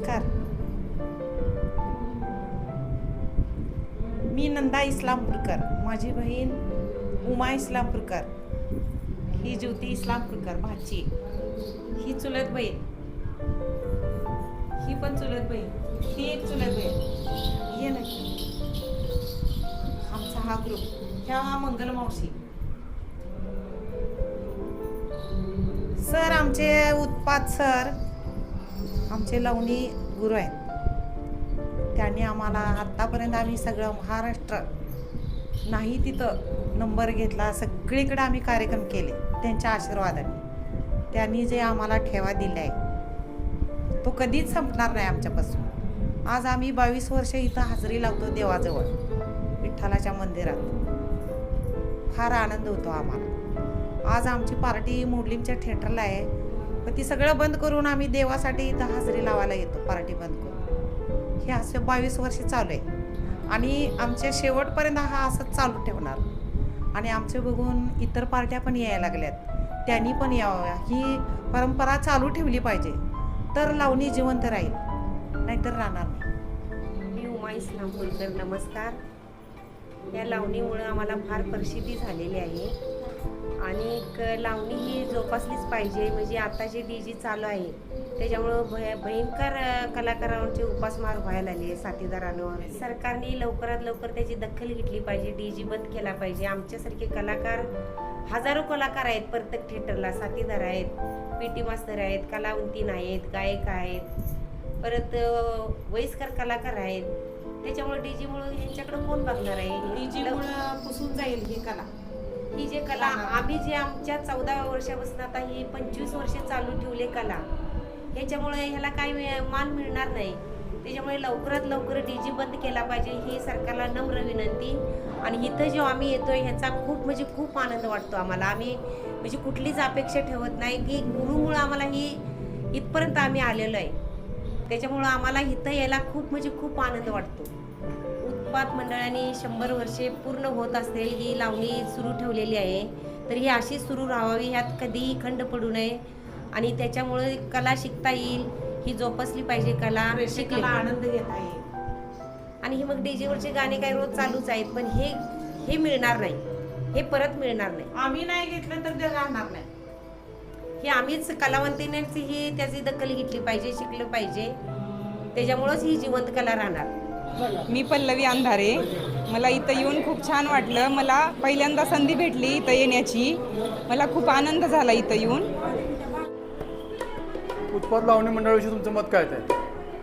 नमस्कार मी नंदा इस्लामपूरकर माझी बहीण उमा इस्लामपूरकर ही ज्योती इस्लामपूरकर भाची ही चुलत बहीण ही पण चुलत बहीण ही एक चुलत बहीण ये ना आमचा हा ग्रुप ह्या मंगल मावशी. सर आमचे उत्पाद सर आमचे लवणी गुरु आहेत. त्यांनी आम्हाला आत्तापर्यंत आम्ही सगळं महाराष्ट्र नाही तिथं नंबर घेतला सगळीकडे आम्ही कार्यक्रम केले त्यांच्या आशीर्वादाने. त्यांनी जे आम्हाला ठेवा दिला आहे तो कधीच संपणार नाही आमच्यापासून. आज आम्ही बावीस वर्ष इथं हजेरी लावतो देवाजवळ विठ्ठलाच्या मंदिरात. फार आनंद होतो आम्हाला. आज आमची पार्टी मुरलींच्या थिएटरला आहे. ती सगळं बंद करून आम्ही देवासाठी इथं हजेरी लावायला येतो पार्टी बंद करून. हे असं बावीस वर्ष चालू आहे. आणि आमच्या शेवटपर्यंत हा असंच चालू ठेवणार. आणि आमचे बघून इतर पार्ट्या पण यायला लागल्यात. त्यांनी पण यावं. ही परंपरा चालू ठेवली पाहिजे. तर लावणी जिवंत राहील. नाहीतर राहणार नाही. मी उमा इस्लामपूरकर नमस्कार. या लावणीमुळं आम्हाला फार प्रसिद्धी झालेली आहे. आणि एक लावणी ही जोपासलीच पाहिजे. म्हणजे आता जे डी जी चालू आहे त्याच्यामुळं भय भयंकर कलाकारांचे कलाकारांची उपासमार व्हायला आले आहे साथीदारांवर. सरकारने लवकरात लवकर त्याची दखल घेतली पाहिजे डी जी बंद केला पाहिजे. आमच्यासारखे कलाकार हजारो कलाकार आहेत प्रत्येक थिएटरला. साथीदार आहेत पी टी मास्तर आहेत कलावंतीन आहेत गायक आहेत परत वयस्कर कलाकार आहेत. त्याच्यामुळे डी जीमुळं यांच्याकडे कोण बघणार आहे? डी जीमुळं पुसून जाईल ही कला. ही जे कला आम्ही जे आमच्या चौदा वर्षापासून आता ही पंचवीस वर्ष चालू ठेवले कला ह्याच्यामुळे ह्याला काही मान मिळणार नाही. त्याच्यामुळे लवकरात लवकर डी जी बंद केला पाहिजे ही सरकारला नम्र विनंती. आणि इथं जो आम्ही येतोय ह्याचा खूप म्हणजे खूप आनंद वाटतो आम्हाला. आम्ही म्हणजे कुठलीच अपेक्षा ठेवत नाही की गुरुमुळं आम्हाला ही इथपर्यंत आम्ही आलेलो आहे. त्याच्यामुळं आम्हाला इथं यायला खूप म्हणजे खूप आनंद वाटतो. उत्पाद मंडळाने शंभर वर्षे पूर्ण होत असलेली ही लावणी सुरू ठेवलेली आहे. तर ही अशी सुरू राहावी ह्यात कधीही खंड पडू नये. आणि त्याच्यामुळे कला शिकता येईल ही जोपासली पाहिजे कला शिकली आनंद घेता येईल. आणि ही मग डीजेवरचे गाणे काही रोज चालूच आहेत पण हे हे मिळणार नाही. हे परत मिळणार नाही. आम्ही नाही घेतलं तर ते राहणार नाही. हे आम्हीच कलावंतीनेच ही त्याची दखल घेतली पाहिजे शिकलं पाहिजे. त्याच्यामुळंच ही जिवंत कला राहणार. मी पल्लवी अंधारे. मला इथं येऊन खूप छान वाटलं. मला पहिल्यांदा संधी भेटली इथं येण्याची. मला खूप आनंद झाला इथं येऊन. उत्पाद लावणी मंडळाविषयी तुमचं मत काय आहे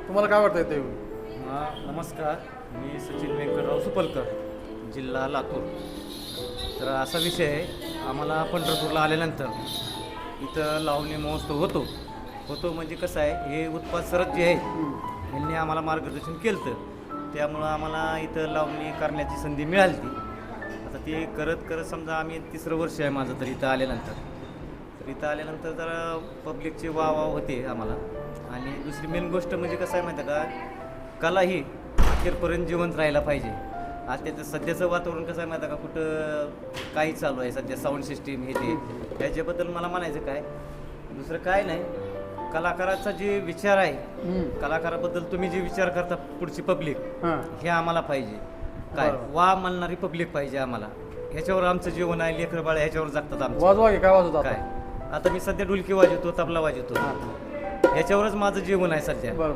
तुम्हाला काय वाटतं येतं हा नमस्कार. मी सचिन व्यंकटराव सुपलकर जिल्हा लातूर. तर असा विषय आहे आम्हाला पंढरपूरला आल्यानंतर इथं लावणी महोत्सव होतो. होतो म्हणजे कसं आहे हे उत्पाद सरत जे आहेत यांनी आम्हाला मार्गदर्शन केलं तर त्यामुळं आम्हाला इथं लावणी करण्याची संधी मिळाली ती. आता ते करत करत समजा आम्ही तिसरं वर्ष आहे माझं तर इथं आल्यानंतर. तर इथं आल्यानंतर जरा पब्लिकचे वा वा होते आम्हाला. आणि दुसरी मेन गोष्ट म्हणजे कसं आहे माहिती आहे का? कला ही अखेरपर्यंत जिवंत राहायला पाहिजे. आज त्याचं सध्याचं वातावरण कसं आहे माहिती आहे का? कुठं काही चालू आहे सध्या साऊंड सिस्टीम हे ते. त्याच्याबद्दल मला म्हणायचं काय? दुसरं काय नाही. कलाकाराचा जे विचार आहे कलाकाराबद्दल तुम्ही जे विचार करता पुढची पब्लिक हां. आम्हाला पाहिजे. काय? बरोबर. वा म्हणणारी पब्लिक पाहिजे आम्हाला. ह्याच्यावर आमचं जीवन आहे लेकर बाळ ह्याच्यावर जगतात आमचं. वाजवा की काय काय? आता मी सध्या डुलकी वाजवतो तबला वाजवतो. ह्याच्यावरच माझं जीवन आहे सध्या. बरं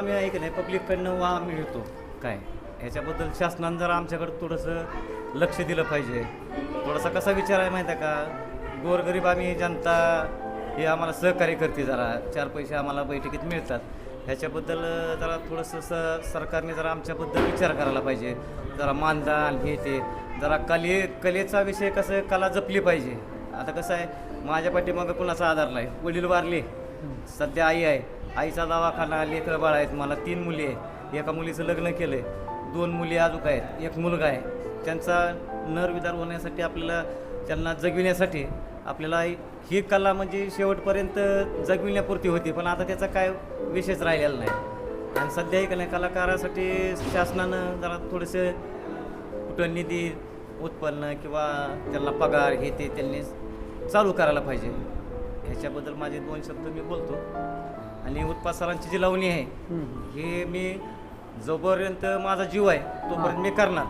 बरं असं करून आम्ही आहे नाही पब्लिककडनं वा मिळतो. काय? ह्याच्याबद्दल शासनानं जरा आमच्याकडं थोडंसं लक्ष दिलं पाहिजे. थोडासा कसा विचार आहे माहिती आहे का? गोरगरीब आम्ही जनता हे आम्हाला सहकार्य करते जरा. चार पैसे आम्हाला बैठकीत मिळतात. ह्याच्याबद्दल जरा थोडंसं स सरकारने जरा आमच्याबद्दल विचार करायला पाहिजे. जरा मानधन हे ते. जरा कले कलेचा विषय कसं कला जपली पाहिजे. आता कसं आहे माझ्या पाठीमागं कुणाचा आधार नाही? वडील वारले. सध्या आई आहे. आईचा दवाखाना लेकरं बाळ आहेत मला तीन मुली आहेत. एका मुलीचं लग्न केलं आहे दोन मुली अजूक आहेत. एक मुलगा आहे. त्यांचा नरविदार होण्यासाठी आपल्याला त्यांना जगविण्यासाठी आपल्याला ही कला म्हणजे शेवटपर्यंत जगविण्यापुरती होती. पण आता त्याचा काय विशेष राहिलेला नाही. आणि सध्या एक नाही कलाकारासाठी शासनानं जरा थोडेसे कुठं निधी उत्पन्न किंवा त्यांना पगार हे ते त्यांनी चालू करायला पाहिजे. ह्याच्याबद्दल माझे दोन शब्द मी बोलतो. आणि उत्पाद सरांची जी लावणी आहे हे मी जोपर्यंत माझा जीव आहे तोपर्यंत मी करणार.